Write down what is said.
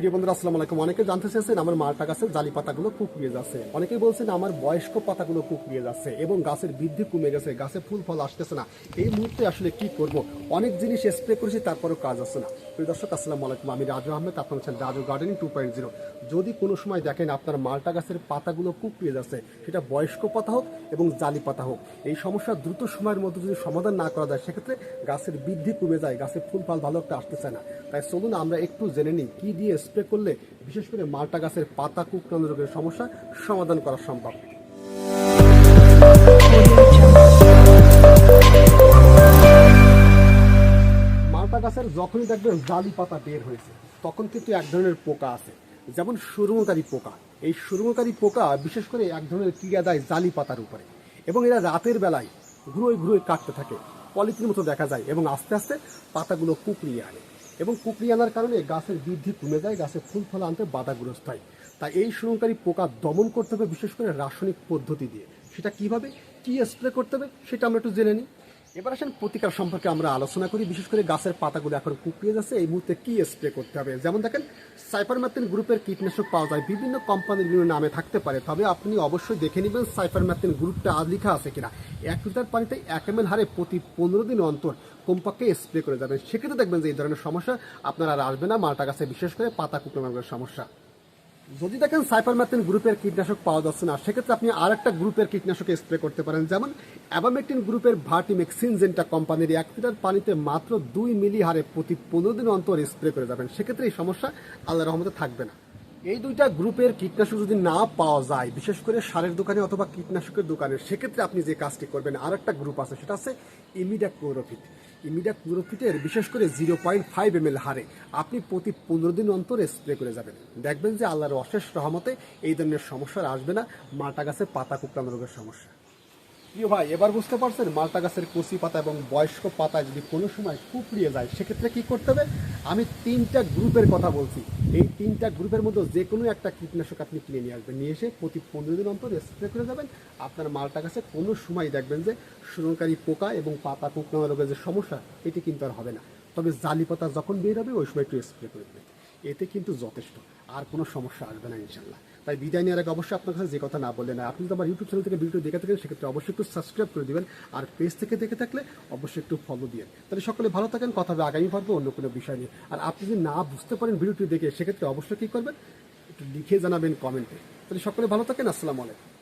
প্রিয় বন্ধুরা, আসসালামু আলাইকুম। অনেকে জানতে চেয়েছেন আমার মালটা গাছের জালি পাতাগুলো কুকড়িয়ে যাচ্ছে। অনেকে বলছেন আমার বয়স্ক পাতাগুলো কুকড়িয়ে যাচ্ছে এবং গাছের বৃদ্ধি কমে গেছে, গাছে ফুল ফল আসতেছে না। এই মুহূর্তে আসলে কি করব? অনেক জিনিস স্প্রে করেছি, তারপরেও কাজ আসছে না। প্রিয় দর্শক, আসসালামু আলাইকুম। আমি রাজু আহমেদ, আপনার হচ্ছেন Raju gardening two point zero যদি কোনো সময় দেখেন আপনার মালটা গাছের পাতাগুলো কুকড়িয়ে যাচ্ছে, সেটা বয়স্ক পাতা হোক এবং জালি পাতা হোক। এই সমস্যা দ্রুত সময়ের মধ্যে যদি সমাধান না করা যায়, সেক্ষেত্রে গাছের বৃদ্ধি কমে যায় গাছের ফুল ফল ভালো একটা আসতেছে না। তাই চলুন আমরা একটু জেনে নিই, কি দিয়ে স্প্রে করলে, বিশেষ করে মালটা গাছের পাতা, কুকড়ানো রোগের সমস্যা সমাধান করা সম্ভব। মালটা গাছের যখনই দেখবেন জালি পাতা বের হয়েছে, তখন কিন্তু এক ধরনের পোকা আছে, যেমন সুরমকারী পোকা। এই সুরমকারী পোকা বিশেষ করে এক ধরনের ক্রিয়া দেয় জালি পাতার উপরে। এবং এরা রাতের বেলায় ঘুরোয় ঘুরোয় কাটতে থাকে পলিথিন মতো দেখা যায় এবং আস্তে আস্তে পাতাগুলো কুকড়িয়ে আনে। এবং কুকড়ি আনার কারণে গাছের বৃদ্ধি কমে যায় গাছে ফুল ফল আনতে বাধাগ্রস্ত হয়। তাই এই সুরঙ্কারী পোকা দমন করতে হবে, বিশেষ করে রাসায়নিক পদ্ধতি দিয়ে। সেটা কীভাবে, কি স্প্রে করতে হবে, সেটা আমরা একটু জেনে নিই। এবার আসেন প্রতিকার সম্পর্কে আমরা আলোচনা করি। বিশেষ করে গাছের পাতাগুলো এখন কুকড়িয়ে যাচ্ছে। এই মুহূর্তে কি স্প্রে করতে হবে? যেমন দেখেন সাইপারম্যাথিন গ্রুপের কীটনাশক পাওয়া যায়। বিভিন্ন কোম্পানির বিভিন্ন নামে থাকতে পারে। তবে আপনি অবশ্যই দেখে নেবেন সাইপারম্যাথিন গ্রুপটা আজ লেখা আছে কিনা। এক লিটার পানিতে এক এম হারে প্রতি পনেরো দিন অন্তর কমপক্ষে স্প্রে করে যাবেন। সেক্ষেত্রে দেখবেন যে এই ধরনের সমস্যা আপনার আর আসবে না। মালটা গাছে বিশেষ করে পাতা কুকড়ানোর সমস্যা। যদি দেখেন সাইফারম্যাথিন গ্রুপের কীটনাশক পাওয়া যাচ্ছে না, সেক্ষেত্রে আপনি আর একটা গ্রুপের কীটনাশক স্প্রে করতে পারেন। যেমন অ্যাবামেকটিন গ্রুপের ভার্টিমেক সিনজেন্টা কোম্পানির এক লিটার পানিতে মাত্র দুই মিলি হারে প্রতি পনেরো দিন অন্তর স্প্রে করে যাবেন। সেক্ষেত্রে এই সমস্যা আল্লাহ রহমতে থাকবে না। এই দুইটা গ্রুপের কীটনাশক যদি না পাওয়া যায়, বিশেষ করে সারের দোকানে অথবা কীটনাশকের দোকানে, সেক্ষেত্রে আপনি যে কাজটি করবেন আর একটা গ্রুপ আছে, সেটা আছে ইমিডা ক্লোরোফিট। ইমিডা ক্লোরোফিটের বিশেষ করে জিরো পয়েন্ট ফাইভ এম হারে আপনি প্রতি পনেরো দিন অন্তরে স্প্রে করে যাবেন। দেখবেন যে আল্লাহর অশেষ রহমতে এই ধরনের সমস্যা আসবে না। মাটা গাছে পাতা কুকড়ানো রোগের সমস্যা। প্রিয় ভাই, এবার বুঝতে পারছেন, মালটা গাছের কচি পাতা এবং বয়স্ক পাতা যদি কোনো সময় কুপড়িয়ে যায়, সেক্ষেত্রে কি করতে হবে? আমি তিনটা গ্রুপের কথা বলছি। এই তিনটা গ্রুপের মধ্যে যে কোনো একটা কীটনাশক আপনি কিনে নিয়ে আসবেন। নিয়ে এসে প্রতি পনেরো দিন অন্তর স্প্রে করে যাবেন। আপনার মালটা গাছে কোনো সময় দেখবেন যে সুরঙ্কারী পোকা এবং পাতা কুকড়ানো রোগের যে সমস্যা, এটি কিন্তু আর হবে না। তবে জালি পাতা যখন বের হবে, ওই সময় একটু স্প্রে করে দেবেন। এতে কিন্তু যথেষ্ট। আর কোনো সমস্যা আসবে না ইনশাল্লাহ তাই বিদায় নেওয়ার আগে অবশ্যই আপনার কাছে যে কথা না বলে না আপনি যদি আমার ইউটিউব চ্যানেল থেকে ভিডিও দেখে থাকেন, সেক্ষেত্রে অবশ্যই একটু সাবস্ক্রাইব করে দেবেন। আর পেজ থেকে দেখে থাকলে অবশ্যই একটু ফলো দিয়ে তাহলে সকলে ভালো থাকেন, কথা হবে আগামী পর্বে অন্য কোনো বিষয় নিয়ে। আর আপনি যদি না বুঝতে পারেন ভিডিওটি দেখে, সেক্ষেত্রে অবশ্যই কী করবেন? একটু লিখে জানাবেন কমেন্টে তাহলে সকলে ভালো থাকেন, আসসালামু আলাইকুম।